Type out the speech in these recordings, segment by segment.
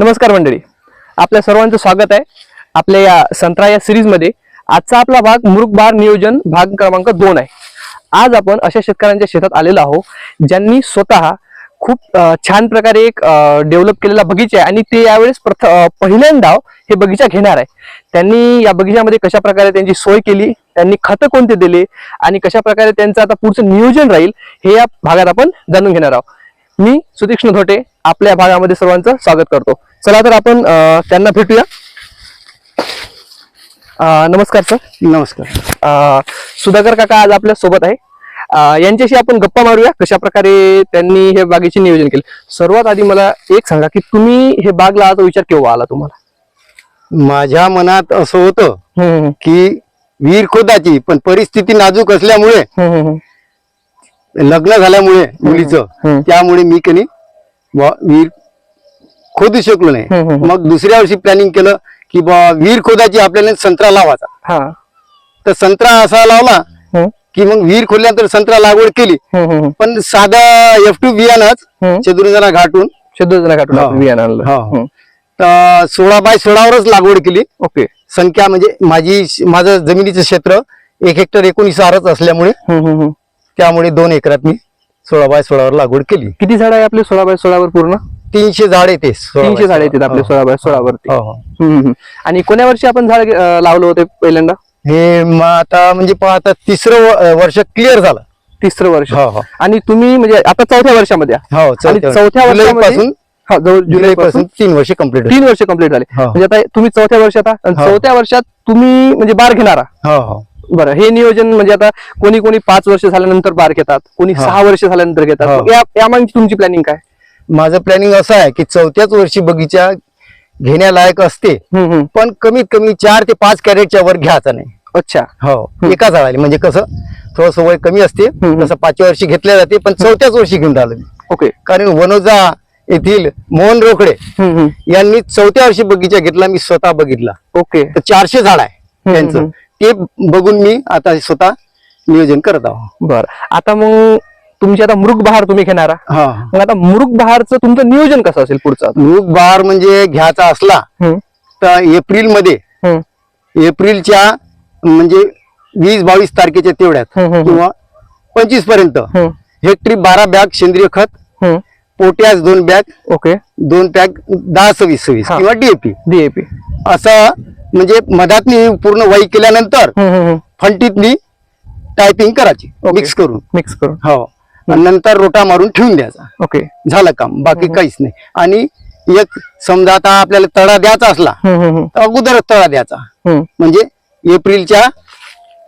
नमस्कार मंडळी. आपल्या सर्वांचं स्वागत आहे. आपल्या या संत्रा या सिरीजमध्ये आजचा आपला भाग मुरुग बहार नियोजन भाग क्रमांक दोन आहे. आज आपण अशा शेतकऱ्यांच्या शेतात आलेलो आहोत ज्यांनी स्वतः खूप छान प्रकारे एक डेव्हलप केलेला बगीचा आहे आणि ते यावेळेस प्रथ पहिल्यांदा हो हे बगीचा घेणार आहे. त्यांनी या बगीच्यामध्ये कशा प्रकारे त्यांची सोय केली त्यांनी खतं कोणते दिले आणि कशा प्रकारे त्यांचं आता पुढचं नियोजन राहील हे या भागात आपण जाणून घेणार आहोत. मी सुतीक्ष्ण धोटे आपल्या भागामध्ये सर्वांचं स्वागत करतो. चला तर आपण त्यांना भेटूया. नमस्कार सर. नमस्कार. सुधाकर काका आज आपल्यासोबत आहे. यांच्याशी आपण गप्पा मारूया. कशा प्रकारे त्यांनी हे बागेचे नियोजन केले? सर्वात आधी मला एक सांगा की तुम्ही हे बाग लावायचा विचार केव्हा आला तुम्हाला? माझ्या मनात असं होतं की विहीर खोदाची पण परिस्थिती नाजूक असल्यामुळे लग्न झाल्यामुळे मुलीचं. त्यामुळे मी कनी विहीर खोदू शकलो नाही. मग दुसऱ्या वर्षी प्लॅनिंग केलं की बा विहीर खोदाची आपल्याला संत्रा लावायचा हा तर संत्रा असा लावला की मग विहीर खोदल्यानंतर संत्रा लागवड केली पण साधा एफ टू बियाणंच. चतुर्जना घाटून हा. आपण बियाणं हा. तर सोळा बाय सोळावरच लागवड केली ओके संख्या म्हणजे माझी माझं जमिनीचं क्षेत्र एक हेक्टर एकोणीस आरच असल्यामुळे. त्यामुळे दोन एकरात मी सोळा बाय सोळावर लागवड केली किती झाड आहे आपले सोळा बाय सोळावर पूर्ण तीनशे झाड येते तीनशे झाड येतात आपले हो. सोळा बाय हो, हो. हम्म, हम्म. आणि कोण्या वर्षी आपण झाड लावलं होते पहिल्यांदा हे मग आता म्हणजे पहा आता तिसरं वर्ष क्लिअर झालं तिसरं वर्ष हो, हो. आणि तुम्ही म्हणजे आता चौथ्या वर्षामध्ये. हो चौथ्या वर्षामध्ये पासून हा जवळ जुलै पासून तीन वर्ष कंप्लीट तीन वर्ष कंप्लीट झाले हो. म्हणजे आता तुम्ही चौथ्या वर्षात हो. चौथ्या वर्षात तुम्ही म्हणजे बार घेणारा हो हो बरं हे नियोजन म्हणजे आता कोणी कोणी पाच वर्ष झाल्यानंतर बार घेतात कोणी हो. सहा वर्ष झाल्यानंतर घेतात हो. या यामागची तुमची प्लॅनिंग काय माझं प्लॅनिंग असं आहे की चौथ्याच वर्षी बगीचा घेण्यालायक असते हम्म, हम्म. पण कमीत कमी चार ते पाच कॅरेटच्या वर घ्यायचा नाही अच्छा हो एका झाडाला म्हणजे कसं थोडस वय कमी असते हम्म. तसं पाचव्या वर्षी घेतल्या जाते पण चौथ्याच वर्षी घेऊन राहिलो मी ओके कारण वनोजा येथील मोहन रोकडे हम्म, हम्म. यांनी चौथ्या वर्षी बगीचा घेतला मी स्वतः बघितला ओके तर चारशे झाड आहे हम्म, त्यांचं हम्म. ते बघून मी आता स्वतः नियोजन करत आहो. बर. आता मग तुमची आता मृग बहार तुम्ही घेणारा. हा. मग आता मृग बहारचं तुमचं नियोजन कसं असेल पुढचं आता? मूग बहार म्हणजे घ्यायचा असला हम्म, तर एप्रिलमध्ये हम्म, एप्रिलच्या म्हणजे वीस बावीस तारखेच्या तेवढ्यात हम्म, हम्म. किंवा पंचवीसपर्यंत हम्म, हेक्टरी बारा बॅग सेंद्रिय खत हम्म. पोटॅश दोन बॅग ओके. दोन पॅक दहा सव्वीस सव्वीस हा. किंवा डीएपी डीएपी असं म्हणजे मधातनी पूर्ण वाई केल्यानंतर फंटीतनी टायपिंग करायची. मिक्स करून. मिक्स करून. हो. आणि नंतर रोटा मारून ठेवून द्यायचा. ओके झालं काम बाकी काहीच नाही. आणि एक समजा आता आपल्याला तळा द्यायचा असला तर अगोदरच तळा द्यायचा. म्हणजे एप्रिलच्या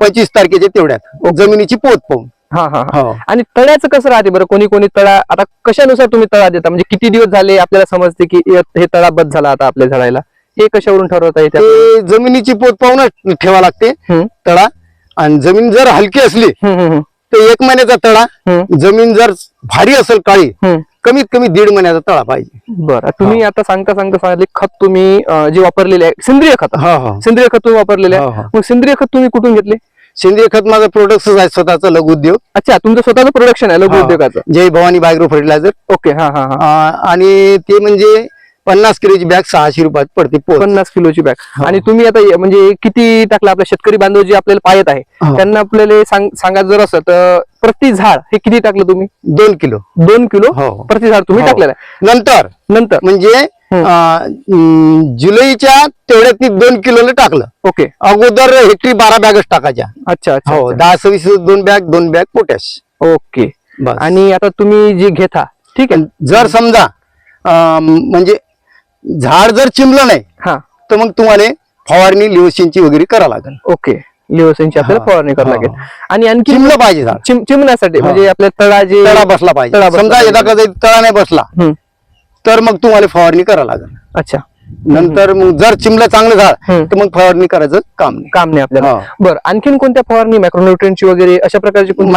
पंचवीस तारखेच्या तेवढ्यात जमिनीची पोत पाहून. हा हा हा. हो. आणि तळ्याचं कसं राहते बरं? कोणी कोणी तळा आता कशानुसार तुम्ही तळा देता? म्हणजे किती दिवस झाले आपल्याला समजते की हे हे तळा बद झाला आता आपल्या झाडाला हे कशावरून ठरवता येते ते जमिनीची पोत पाहूनच ठेवा लागते हम्म, तळा. आणि जमीन जर हलकी असली हम्म, हम्म, तर एक महिन्याचा तळा. हम्म, जमीन जर भारी असेल काळी हम्म. कमीत कमी दीड महिन्याचा तळा पाहिजे. बरं तुम्ही आता सांगता सांगता सांगितले खत तुम्ही अं, जे वापरलेले आहे सेंद्रिय खत. हो हो. सेंद्रिय खत तुम्ही वापरलेले आहे. हो. मग सेंद्रिय खत तुम्ही कुठून घेतले? सेंद्रिय खत माझं प्रोडक्ट आहे स्वतःचा लघु उद्योग. अच्छा तुमचं स्वतःचं प्रोडक्शन आहे लघु. उद्योगाचं. Jai Bhavani Biogro fertiliser. Okay हा हा हा. आणि ते म्हणजे पन्नास किलोची बॅग सहाशे रुपयात पडते पोत. पन्नास किलोची बॅग. आणि तुम्ही आता म्हणजे किती टाकलं आपल्या शेतकरी बांधव जे आपल्याला पाहत आहे हो. त्यांना आपल्याला सांग सांगायचं जर असं तर प्रति झाड हे किती टाकलं तुम्ही? दोन किलो. दोन किलो हो. प्रति झाड तुम्ही हो. टाकलेलं आहे. नंतर. नंतर. म्हणजे. अं, जुलैच्या तेवढ्यात मी दोन किलोला टाकलं. ओके. अगोदर हेक्टरी बारा बॅगच टाकायच्या. अच्छा अच्छा, हो अच्छा. दहा सव्वीस दोन बॅग दोन बॅग पोटॅश. ओके. बस. आणि आता तुम्ही जे घेता ठीक आहे. जर समजा अं, म्हणजे झाड जर चिमलं नाही हा. तर मग तुम्हाला फवारणी लिओसिनची वगैरे करा लागेल. ओके. लिओसिनची आपल्याला फवारणी करावी. लागेल. आणि आणखी चिमलं पाहिजे झाड. चिम- चिमण्यासाठी. म्हणजे आपल्या तळा जे तळा बसला तळा पाहिजे. बसला समजा तळा नाही बसला हम्म, तर मग तुम्हाला फवारणी करा लागेल. अच्छा. नंतर मग जर चिमलं चांगलं हम्म. तर मग फवारणी करायचं काम नाही काम नाही आपल्याला. बरं आणखीन कोणत्या फवारणी मायक्रोन्युट्रियनची वगैरे अशा प्रकारची कोणती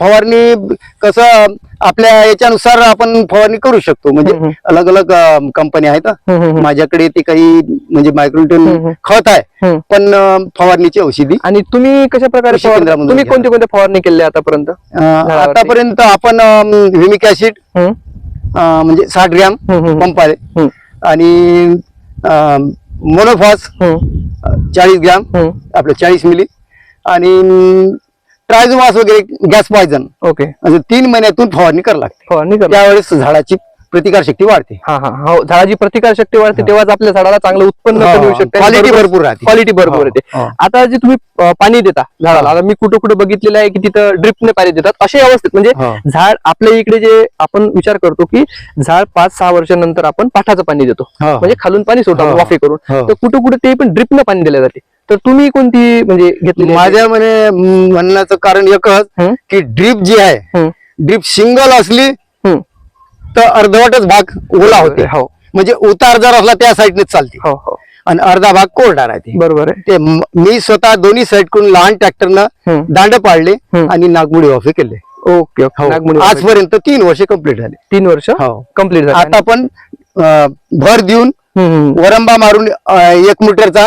फवारणी? कसं आपल्या याच्यानुसार आपण फवारणी करू शकतो म्हणजे. अलग अलग कंपनी आहेत. माझ्याकडे ते काही म्हणजे हम्म. मायक्रोन्युट्रिन खत आहे. पण फवारणीची औषधी आणि तुम्ही कशा प्रकारे तुम्ही घ्या. कोणते कोणते फवारणी केले आतापर्यंत. आतापर्यंत आपण व्हिमिक ऍसिड म्हणजे साठ ग्रॅम हम्म, हम्म. पंप आहे हम्म. आणि मोनोफॉस हम्म, चाळीस ग्रॅम हम्म. आपलं चाळीस मिली. आणि ट्रायझोमास वगैरे गॅस पॉयझन. ओके. म्हणजे तीन महिन्यातून फवारणी करावी लागते. फवारणी करा त्यावेळेस झाडाची प्रतिकार शक्ती वाढते हा हा हो झाडाची प्रतिकार शक्ती वाढते तेव्हाच आपल्या झाडाला चांगलं उत्पन्न हा, पण येऊ हा. शकते Quality भरपूर राहते. क्वालिटी भरपूर हा, येते हा. आता जे तुम्ही अं, पाणी देता झाडाला आता मी कुठं कुठं बघितलेलं आहे की तिथं ड्रिपने पाणी देतात अशा अवस्थेत म्हणजे हा. झाड आपल्या इकडे जे आपण विचार करतो की झाड पाच सहा वर्षानंतर आपण पाठाचं पाणी देतो हा. म्हणजे खालून पाणी सोडतो हा. वाफे करून हा. तर कुठं कुठं ते पण ड्रिपनं पाणी दिले जाते तर तुम्ही कोणती म्हणजे घेतली माझ्या म्हणे म्हणण्याचं कारण एकच हं? की ड्रीप जी आहे ड्रीप सिंगल असली तर अर्धवटच भाग ओला होते. हो. म्हणजे उतार जर असला त्या साईडनेच चालते. हो हो. आणि अर्धा भाग कोरडा राहते. बरोबर आहे. ते म- स्वतः दोन्ही साईडकडून लहान ट्रॅक्टरनं हं. दांड पाडले हं. आणि नागमुडी वाफे केले. Okay okay. हो. आजपर्यंत तीन वर्ष कंप्लीट झाले. तीन वर्ष हो. कंप्लीट झाले. आता पण भर देऊन वरंबा मारून एक मीटरचा.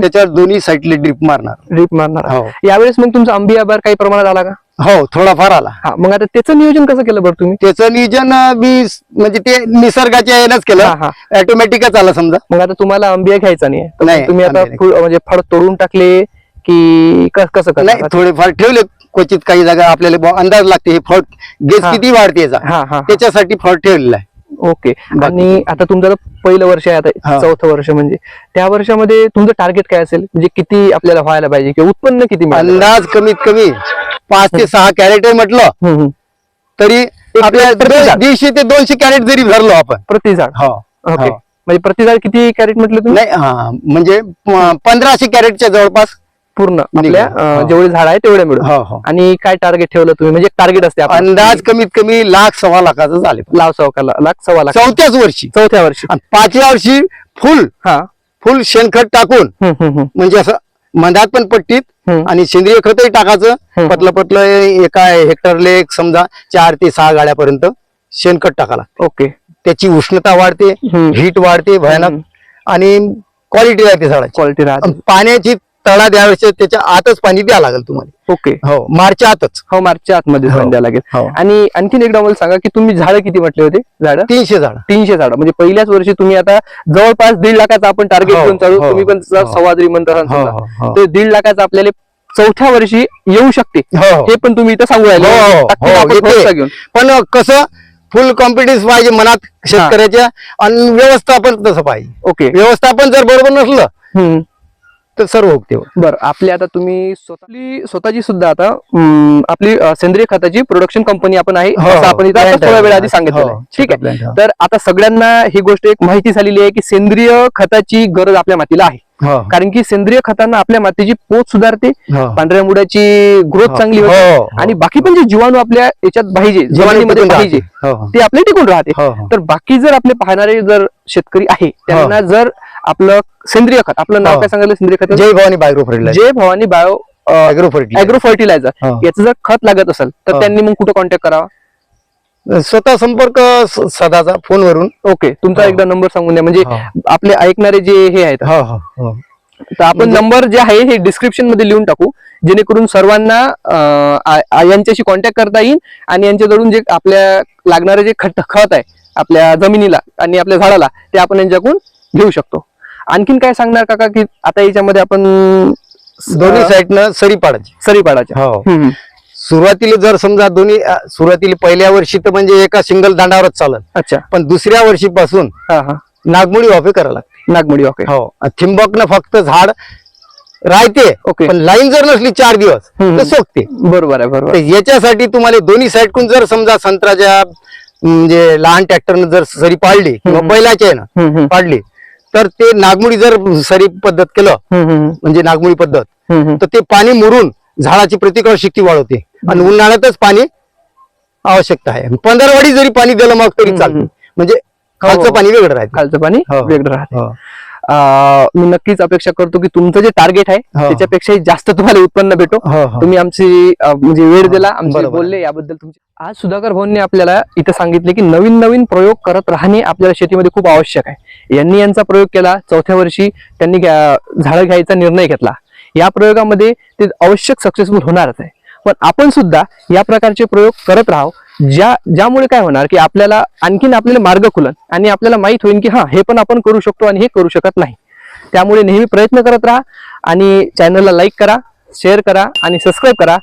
त्याच्यावर दोन्ही साईडले ड्रीप मारणार. ड्रीप मारणार. हो. यावेळेस मग तुमचा आंबी आभार काही प्रमाणात आला का? हो थोडाफार आला. हा मग आता त्याचं नियोजन कसं केलं बरं तुम्ही? त्याचं नियोजन अं, मी स- म्हणजे ते निसर्गाच्या यानंच हा, केलं. हा. ऑटोमॅटिकच आला समजा. मग आता तुम्हाला आंबिया घ्यायचा नाही तर नाही, मग तुम्ही आता आंबे नाही. फुल- म्हणजे फळ तोडून टाकले की क- कसं नाही करणार थोडेफार ठेवले क्वचित काही जागा आपल्याला बुवा अंदाज लागते. हे फळ गेस हा. किती वाढते याचा. हा हा हा. त्याच्यासाठी फळ ठेवलेला आहे. ओके. बाकी- आणि आता तुमचं आता पहिलं वर्ष आहे आता हा. चौथं वर्ष म्हणजे. त्या वर्षामध्ये तुमचं टार्गेट काय असेल? म्हणजे किती आपल्याला व्हायला पाहिजे किंवा उत्पन्न किती मिळालं? अंदाज कमीत कमी पाच ते सहा कॅरेट म्हटलं हम्म, हम्म. तरी आपल्या. दीडशे ते दोनशे कॅरेट जरी भरलो आपण. प्रति झाड. हो. ओके. हो. म्हणजे प्रति झाड किती कॅरेट म्हटलं तुम्ही? नाही म्हणजे पंधराशे कॅरेटच्या जवळपास पूर्ण. आपल्या हो. जेवढे झाड आहे तेवढे मिळून. आणि काय टार्गेट ठेवलं तुम्ही? म्हणजे टार्गेट असते. अंदाज कमीत कमी लाख सव्वा लाखाचं झाले. लाव सव्वा लाख सव्वा लाख. चौथ्याच वर्षी. चौथ्या वर्षी. पाचव्या वर्षी फुल हा. फुल शेणखत टाकून. म्हणजे असं मंदात पण पट्टीत. आणि सेंद्रिय खतही टाकायचं. पतलं पतलं एका हेक्टरले एक समजा चार ते सहा गाड्यापर्यंत शेणखत टाकाला ओके. त्याची उष्णता वाढते. हीट वाढते भयानक. आणि क्वालिटी राहते झाडाची. क्वालिटी राहते. पाण्याची तळा द्यावेळेस त्याच्या आतच पाणी द्यावं लागेल तुम्हाला. ओके. हो मार्चच्या आतच. हो मार्चच्या आतमध्ये हो. द्यावं लागेल. हो. आणि आणखीन एकदा मला सांगा की तुम्ही झाडं किती म्हटले होते झाडं? तीनशे झाड. तीनशे झाडं. म्हणजे पहिल्याच वर्षी तुम्ही आता जवळपास दीड लाखाचा आपण टार्गेट हो, घेऊन चालू. हो, तुम्ही पण हो. सव्वाद्री म्हणता. तर दीड लाखाचा आपल्याला चौथ्या वर्षी येऊ शकते. हो, पण तुम्ही इथं सांगू राहिले. घेऊन. पण कसं फुल कॉन्फिडन्स पाहिजे मनात शेतकऱ्याच्या. आणि व्यवस्थापन तसं पाहिजे. ओके. व्यवस्थापन जर बरोबर नसलं. तर सर्व होते बरं आपली आता तुम्ही स्वतःली स्वतःची सुद्धा आता आपली सेंद्रिय खताची प्रोडक्शन कंपनी आपण आहे हो, असं हो. आपण इथं थोड्या. वेळ आधी सांगितलेलं हो, ठीक आहे. तर आता सगळ्यांना ही गोष्ट एक माहिती झालेली आहे की सेंद्रिय खताची गरज आपल्या मातीला आहे कारण की सेंद्रिय खतांना आपल्या मातीची पोत सुधारते पांढऱ्या मुळ्याची ग्रोथ. चांगली होते. आणि बाकी पण जे जीवाणू आपल्या याच्यात पाहिजे जमिनीमध्ये पाहिजे ते आपले टिकून राहते. तर बाकी जर आपले पाहणारे जर शेतकरी आहे त्यांना जर आपलं सेंद्रिय खत. आपलं नाव हो. काय सांगितलं सेंद्रिय खत? Jai Bhavani Biogro fertiliser Jai Bhavani bio fertiliser agro fertiliser हो. याचं जर खत लागत असेल तर हो. त्यांनी मग कुठं कॉन्टॅक्ट करावा? स्वतः संपर्क सदाचा फोनवरून. ओके तुमचा हो. एकदा नंबर सांगून द्या. म्हणजे. आपले ऐकणारे जे हे आहेत. तर आपण म्हणजे- नंबर जे आहे हे डिस्क्रिप्शनमध्ये लिहून टाकू. जेणेकरून सर्वांना यांच्याशी कॉन्टॅक्ट करता येईल आणि यांच्याकडून जे आपल्या लागणारे जे खत खत आहे आपल्या जमिनीला आणि आपल्या झाडाला ते आपण यांच्याकडून घेऊ शकतो. आणखीन काय सांगणार काका की आता याच्यामध्ये आपण दोन्ही साईडनं सरी पाडायची. सरी पाडायच्या हो. सुरुवातीला जर समजा दोन्ही सुरुवातीला पहिल्या वर्षी तर म्हणजे एका सिंगल दांडावरच चालत. अच्छा. पण दुसऱ्या वर्षीपासून नागमोडी वाफे करायला लागते. नागमोडी ओके हो. ठिंबकनं फक्त झाड राहते ओके. पण लाईन जर नसली चार दिवस. तर सोकते. बरोबर आहे बरोबर याच्यासाठी तुम्हाला दोन्ही साईडकून जर समजा संत्र्याच्या म्हणजे लहान ट्रॅक्टरनं जर सरी पाडली किंवा. बैलाच्या आहे ना. पाडली तर ते नागमोडी जर सरी पद्धत केलं म्हणजे नागमोडी पद्धत. तर ते पाणी मुरून झाडाची प्रतिकार शक्ती वाढवते आणि उन्हाळ्यातच पाणी आवश्यकता आहे पंधरा वाडी जरी पाणी दिलं मग तरी चालतं. म्हणजे हो. खालचं पाणी वेगळं राहते खालचं पाणी हो. वेगळं राहते हो. मी नक्कीच अपेक्षा करतो की तुमचं जे टार्गेट आहे हो. त्याच्यापेक्षाही जास्त तुम्हाला उत्पन्न भेटो हो, हो. तुम्ही आमची म्हणजे वेळ दिला आमचे. बोलले याबद्दल तुमचे आज सुधाकर भाऊंनी आपल्याला इथं सांगितले की नवीन नवीन प्रयोग करत राहणे आपल्याला शेतीमध्ये खूप आवश्यक आहे यांनी यांचा प्रयोग केला चौथ्या वर्षी त्यांनी झाडं घ्यायचा निर्णय घेतला या प्रयोगामध्ये ते आवश्यक सक्सेसफुल होणारच आहे पण आपण सुद्धा या प्रकारचे प्रयोग करत राहू ज्या ज्यामुळे काय होणार की आपल्याला आणखीन आपल्याला मार्ग खुलन आणि आपल्याला माहीत होईल की हां हे पण आपण करू शकतो आणि हे करू शकत नाही. त्यामुळे नेहमी प्रयत्न करत राहा आणि चॅनलला लाईक करा शेअर करा आणि सबस्क्राईब करा.